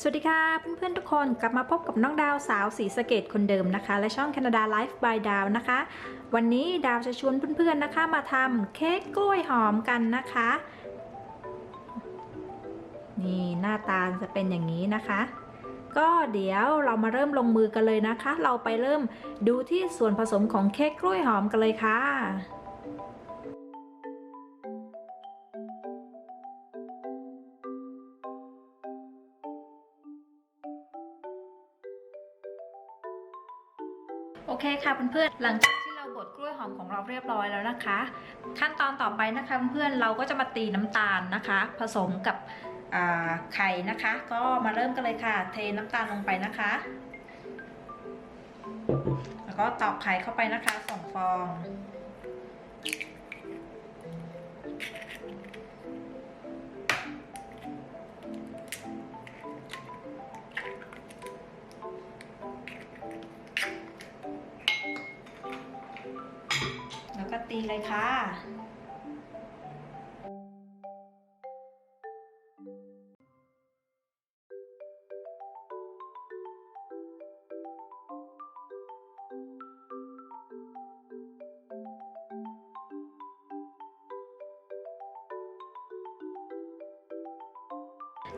สวัสดีค่ะ เพื่อนๆทุกคนกลับมาพบกับน้องดาวสาวสีสเกตคนเดิมนะคะ และช่อง Canada Life by ดาวนะคะ วันนี้ดาวจะชวนเพื่อนๆนะคะ มาทำเค้กกล้วยหอมกันนะคะ นี่หน้าตาจะเป็นอย่างนี้นะคะ ก็เดี๋ยวเรามาเริ่มลงมือกันเลยนะคะ เราไปเริ่มดูที่ส่วนผสมของเค้กกล้วยหอมกันเลยค่ะ โอเคค่ะเพื่อนๆหลังจากที่เราบดกล้วยหอมของเราเรียบร้อยแล้วนะคะ ขั้นตอนต่อไปนะคะเพื่อนๆเราก็จะมาตีน้ำตาลนะคะ ผสมกับไข่นะคะ ก็มาเริ่มกันเลยค่ะ เทน้ำตาลลงไปนะคะ แล้วก็ตอกไข่เข้าไปนะคะสองฟอง ก็ตีเลยค่ะ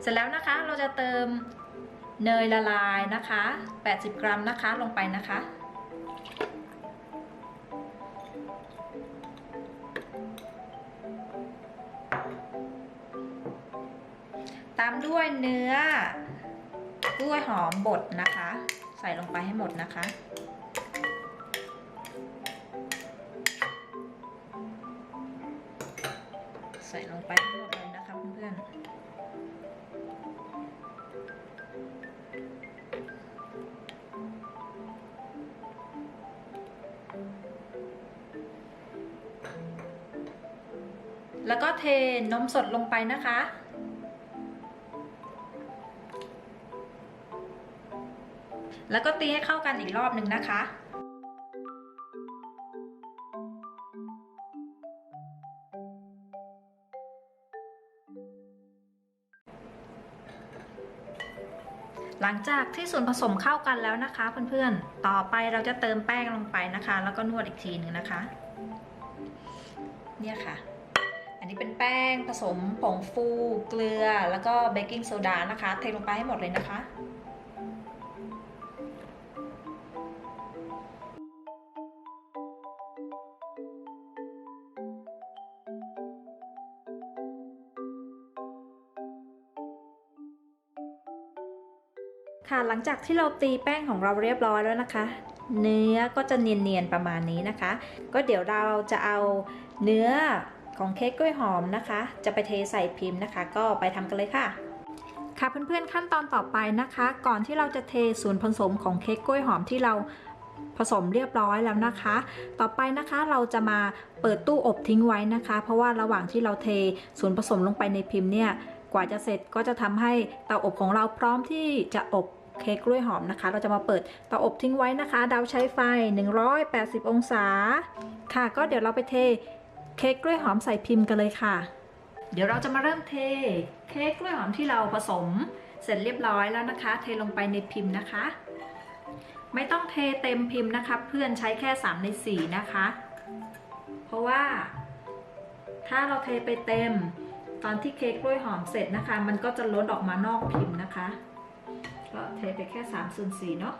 เสร็จแล้วนะคะเราจะเติมเนยละลายนะคะ 80 กรัมนะคะลงไปนะคะ ตามด้วยเนื้อกล้วยหอมบดนะคะ ใส่ลงไปให้หมดนะคะ ใส่ลงไปให้หมดเลยนะคะเพื่อนๆแล้วก็เทนมสดลงไปนะคะ แล้วก็ตีให้เข้ากันอีกรอบหนึ่งนะคะ หลังจากที่ส่วนผสมเข้ากันแล้วนะคะ เพื่อนๆ ต่อไปเราจะเติมแป้งลงไปนะคะ แล้วก็นวดอีกทีหนึ่งนะคะ เนี่ยค่ะ อันนี้เป็นแป้งผสมผงฟู เกลือ แล้วก็เบกกิ้งโซดานะคะ เทลงไปให้หมดเลยนะคะ หลังจากที่เราตีแป้งของเราเรียบร้อยแล้วนะคะ เนื้อก็จะเนียนๆประมาณนี้นะคะ ก็เดี๋ยวเราจะเอาเนื้อของเค้กกล้วยหอมนะคะ จะไปเทใส่พิมพ์นะคะ ก็ไปทำกันเลยค่ะค่ะเพื่อนๆขั้นตอนต่อไปนะคะ ก่อนที่เราจะเทส่วนผสมของเค้กกล้วยหอมที่เราผสมเรียบร้อยแล้วนะคะ ต่อไปนะคะเราจะมาเปิดตู้อบทิ้งไว้นะคะ เพราะว่าระหว่างที่เราเทส่วนผสมลงไปในพิมพ์เนี่ย กว่าจะเสร็จก็จะทำให้เตาอบของเราพร้อมที่จะอบ เค้กกล้วยหอมนะคะ เราจะมาเปิดเตาอบทิ้งไว้นะคะ ดาวใช้ไฟ 180 องศา ค่ะ ก็เดี๋ยวเราไปเทเค้กกล้วยหอมใส่พิมพ์กันเลยค่ะ เดี๋ยวเราจะมาเริ่มเทเค้กกล้วยหอมที่เราผสมเสร็จเรียบร้อยแล้วนะคะ เทลงไปในพิมพ์นะคะ ไม่ต้องเทเต็มพิมพ์นะคะ เพื่อนใช้แค่ 3 ใน 4 นะคะ เพราะว่าถ้าเราเทไปเต็ม ตอนที่เค้กกล้วยหอมเสร็จนะคะ มันก็จะล้นออกมานอกพิมพ์นะคะ ก็เทไปแค่ 3 ส่วน4เนาะ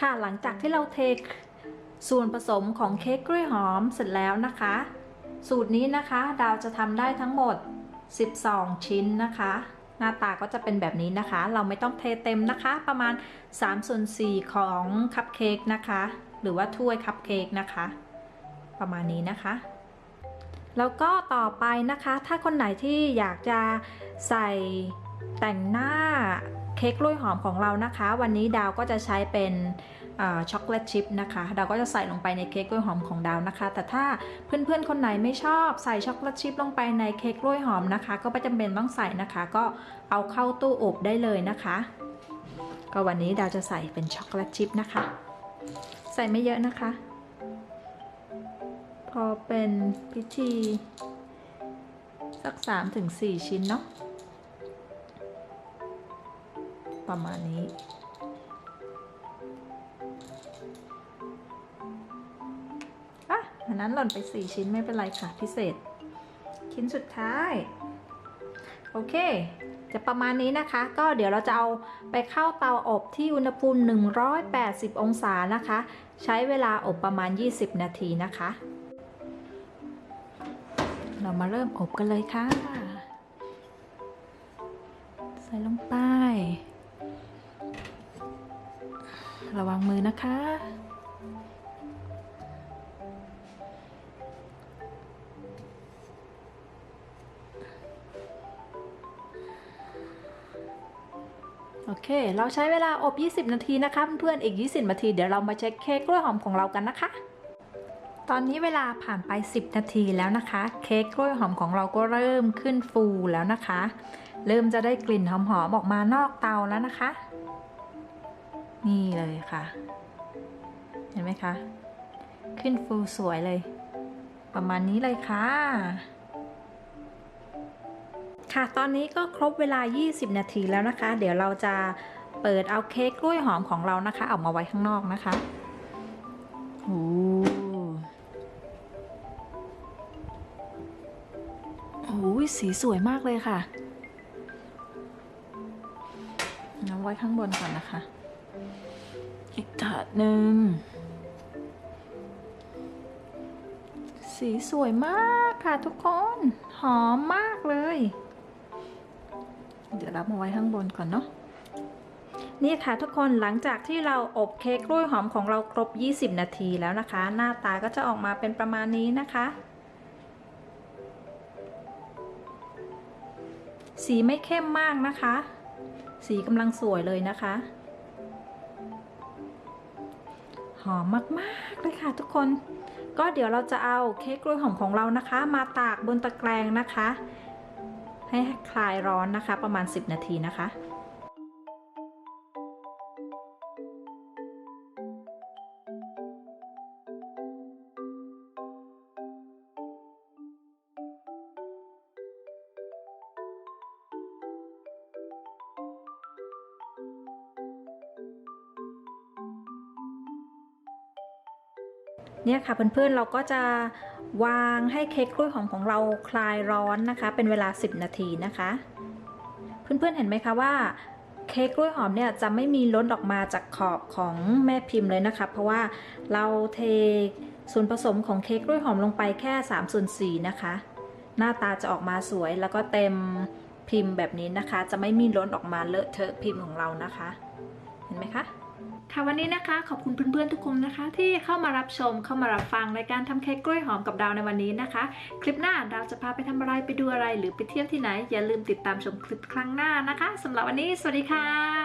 ค่ะหลังจากที่เราเทส่วนผสมของเค้กกล้วยหอมเสร็จแล้วนะคะ สูตรนี้นะคะ ดาวจะทำได้ทั้งหมด 12 ชิ้นนะคะ หน้าตาก็จะเป็นแบบนี้นะคะ เราไม่ต้องเทเต็มนะคะ ประมาณ3ส่วน4ของคัพเค้กนะคะ หรือว่าถ้วยคัพเค้กนะคะ ประมาณนี้นะคะแล้วก็ต่อไปนะคะ ถ้าคนไหนที่อยากจะใส่แต่งหน้า เค้กกล้วยหอมของเรานะคะ วันนี้ดาวก็จะใช้เป็นช็อกโกแลตชิพนะคะดาวก็จะใส่ลงไปในเค้กกล้วยหอมของดาวนะคะ แต่ถ้าเพื่อนๆคนไหนไม่ชอบใส่ช็อกโกแลตชิพลงไปในเค้กกล้วยหอมนะคะ ก็ไม่จำเป็นต้องใส่นะคะ ก็เอาเข้าตู้อบได้เลยนะคะ ก็วันนี้ดาวจะใส่เป็นช็อกโกแลตชิพนะคะ ใส่ไม่เยอะนะคะ พอเป็นพิธีสัก3ถึง4ชิ้นเนาะ ประมาณนี้ อะอันนั้นหล่นไป 4 ชิ้นไม่เป็นไรค่ะ พิเศษ ชิ้นสุดท้าย โอเค จะประมาณนี้นะคะ ก็เดี๋ยวเราจะเอาไปเข้าเตาอบที่อุณหภูมิ 180 องศานะคะ ใช้เวลาอบประมาณ 20 นาทีนะคะ เรามาเริ่มอบกันเลยค่ะ ใส่ลงไป ระวังมือนะคะ โอเค เราใช้เวลาอบ 20 นาทีนะคะเพื่อนๆอีก 20 นาที เดี๋ยวเรามาเช็คเค้กกล้วยหอมของเรากันนะคะตอนนี้เวลาผ่านไป 10 นาทีแล้วนะคะ เค้กกล้วยหอมของเราก็เริ่มขึ้นฟูแล้วนะคะ เริ่มจะได้กลิ่นหอมๆออกมานอกเตาแล้วนะคะ นี่เลยค่ะ เห็นไหมคะ ขึ้นฟูสวยเลย ประมาณนี้เลยค่ะ ค่ะตอนนี้ก็ครบเวลา 20 นาทีแล้วนะคะ เดี๋ยวเราจะเปิดเอาเค้กกล้วยหอมของเรานะคะ ออกมาไว้ข้างนอกนะคะโอ้โหสีสวยมากเลยค่ะเอาไว้ข้างบนก่อนนะคะาดหนึ่งสีสวยมากค่ะทุกคน หอมมากเลย เดี๋ยวรับมาไว้ข้างบนก่อนเนาะนี่ค่ะทุกคนหลังจากที่เราอบเค้กกล้วยหอมของเราครบ 20 นาทีแล้วนะคะ หน้าตาก็จะออกมาเป็นประมาณนี้นะคะ สีไม่เข้มมากนะคะ สีกำลังสวยเลยนะคะ อมมากๆเลยค่ะทุกคน ก็เดี๋ยวเราจะเอาเค้กกล้วยหอมของเรานะคะ มาตากบนตะแกรงนะคะ ให้คลายร้อนนะคะ ประมาณ 10 นาทีนะคะ เนี่ยค่ะเพื่อนๆเราก็จะวางให้เค้กกล้วยหอมของเราคลายร้อนนะคะ เป็นเวลา 10 นาทีนะคะ เพื่อนๆเห็นไหมคะว่าเค้กกล้วยหอมเนี่ยจะไม่มีล้นออกมาจากขอบของแม่พิมพ์เลยนะคะ เพราะว่าเราเทส่วนผสมของเค้กกล้วยหอมลงไปแค่3ส่วน4นะคะ หน้าตาจะออกมาสวยแล้วก็เต็มพิมพ์แบบนี้นะคะ จะไม่มีล้นออกมาเลอะเทอะพิมพ์ของเรานะคะ เห็นไหมคะ ค่ะวันนี้นะคะขอบคุณเพื่อนๆทุกคนนะคะ ที่เข้ามารับชมเข้ามารับฟังในการทำเค้กกล้วยหอมกับดาวในวันนี้นะคะ คลิปหน้าดาวจะพาไปทำอะไรไปดูอะไรหรือไปเที่ยวที่ไหน อย่าลืมติดตามชมคลิปครั้งหน้านะคะสำหรับวันนี้ สวัสดีค่ะ